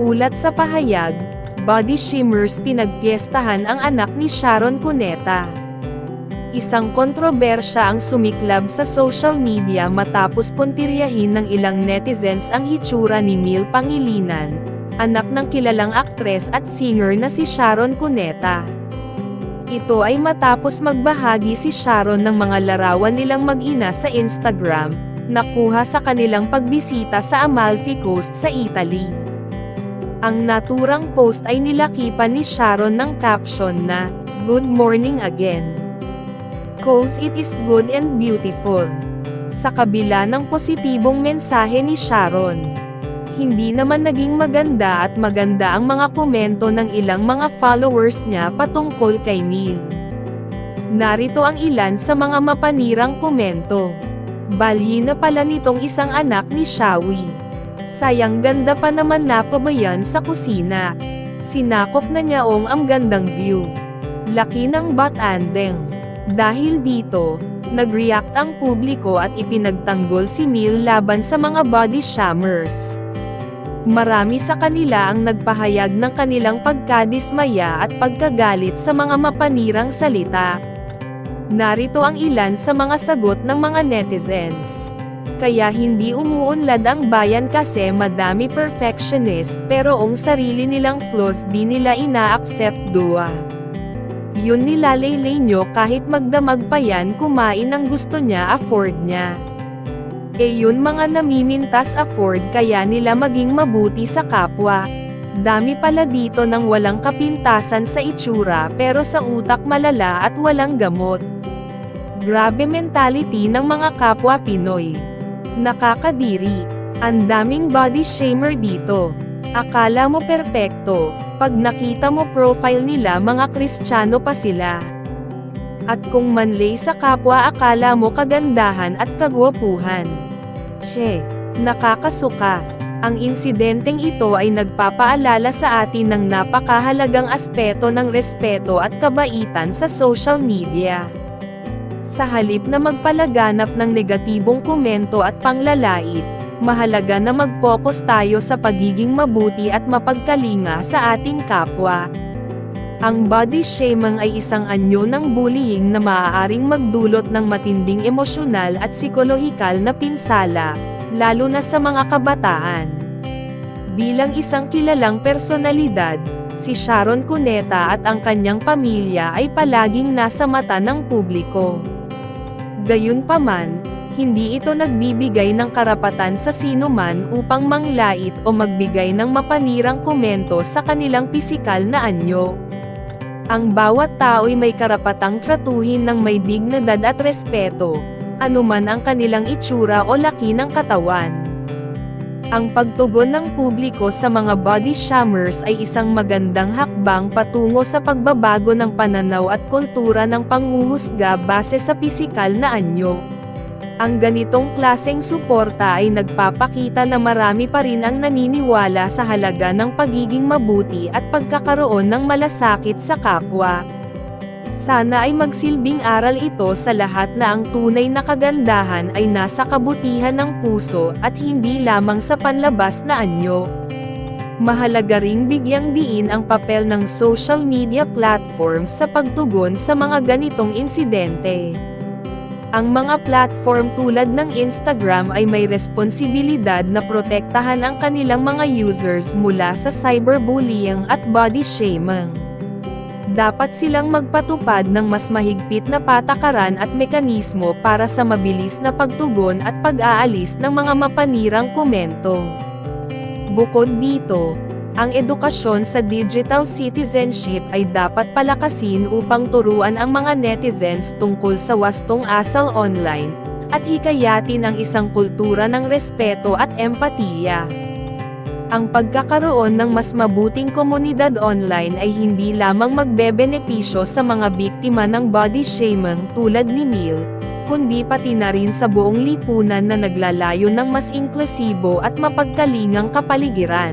Ulat sa pahayag, Body Shimmers pinagpiestahan ang anak ni Sharon Cuneta. Isang kontrobersya ang sumiklab sa social media matapos puntiryahin ng ilang netizens ang hitsura ni Mil Pangilinan, anak ng kilalang aktres at singer na si Sharon Cuneta. Ito ay matapos magbahagi si Sharon ng mga larawan nilang mag-ina sa Instagram, nakuha sa kanilang pagbisita sa Amalfi Coast sa Italy. Ang naturang post ay nilakipan ni Sharon ng caption na, Good morning again. Cause it is good and beautiful. Sa kabila ng positibong mensahe ni Sharon. Hindi naman naging maganda at maganda ang mga komento ng ilang mga followers niya patungkol kay Neil. Narito ang ilan sa mga mapanirang komento. Balyi na pala nitong isang anak ni Shawi. Sayang ganda pa naman napabayan sa kusina. Sinakop na niya ong ang gandang view. Laki ng batandeng. Dahil dito, nag-react ang publiko at ipinagtanggol si Mil laban sa mga body shammers. Marami sa kanila ang nagpahayag ng kanilang pagkadismaya at pagkagalit sa mga mapanirang salita. Narito ang ilan sa mga sagot ng mga netizens. Kaya hindi umuunlad ang bayan kasi madami perfectionist pero ang sarili nilang flaws di nila ina-accept dua. Yun nilalaylay nyo kahit magdamag pa yan kumain ng gusto niya afford niya. E yun mga namimintas afford kaya nila maging mabuti sa kapwa. Dami pala dito ng walang kapintasan sa itsura pero sa utak malala at walang gamot. Grabe mentality ng mga kapwa Pinoy. Nakakadiri. Ang daming body shamer dito. Akala mo perpekto, pag nakita mo profile nila mga kristyano pa sila. At kung manlay sa kapwa akala mo kagandahan at kagwapuhan. Che, nakakasuka. Ang insidenteng ito ay nagpapaalala sa atin ng napakahalagang aspeto ng respeto at kabaitan sa social media. Sa halip na magpalaganap ng negatibong komento at panglalait, mahalaga na mag-focus tayo sa pagiging mabuti at mapagkalinga sa ating kapwa. Ang body shaming ay isang anyo ng bullying na maaaring magdulot ng matinding emosyonal at psikolohikal na pinsala, lalo na sa mga kabataan. Bilang isang kilalang personalidad, si Sharon Cuneta at ang kanyang pamilya ay palaging nasa mata ng publiko. Gayunpaman, hindi ito nagbibigay ng karapatan sa sino man upang manglait o magbigay ng mapanirang komento sa kanilang pisikal na anyo. Ang bawat tao'y may karapatang tratuhin ng may dignidad at respeto, anuman ang kanilang itsura o laki ng katawan. Ang pagtugon ng publiko sa mga body shammers ay isang magandang hakbang patungo sa pagbabago ng pananaw at kultura ng panghuhusga base sa pisikal na anyo. Ang ganitong klaseng suporta ay nagpapakita na marami pa rin ang naniniwala sa halaga ng pagiging mabuti at pagkakaroon ng malasakit sa kapwa. Sana ay magsilbing aral ito sa lahat na ang tunay na kagandahan ay nasa kabutihan ng puso at hindi lamang sa panlabas na anyo. Mahalaga ring bigyang diin ang papel ng social media platforms sa pagtugon sa mga ganitong insidente. Ang mga platform tulad ng Instagram ay may responsibilidad na protektahan ang kanilang mga users mula sa cyberbullying at body shaming. Dapat silang magpatupad ng mas mahigpit na patakaran at mekanismo para sa mabilis na pagtugon at pag-aalis ng mga mapanirang komento. Bukod dito, ang edukasyon sa digital citizenship ay dapat palakasin upang turuan ang mga netizens tungkol sa wastong asal online, at hikayatin ang isang kultura ng respeto at empatiya. Ang pagkakaroon ng mas mabuting komunidad online ay hindi lamang magbebenepisyo sa mga biktima ng body shaming tulad ni Mil, kundi pati na rin sa buong lipunan na naglalayo ng mas inklusibo at mapagkalingang kapaligiran.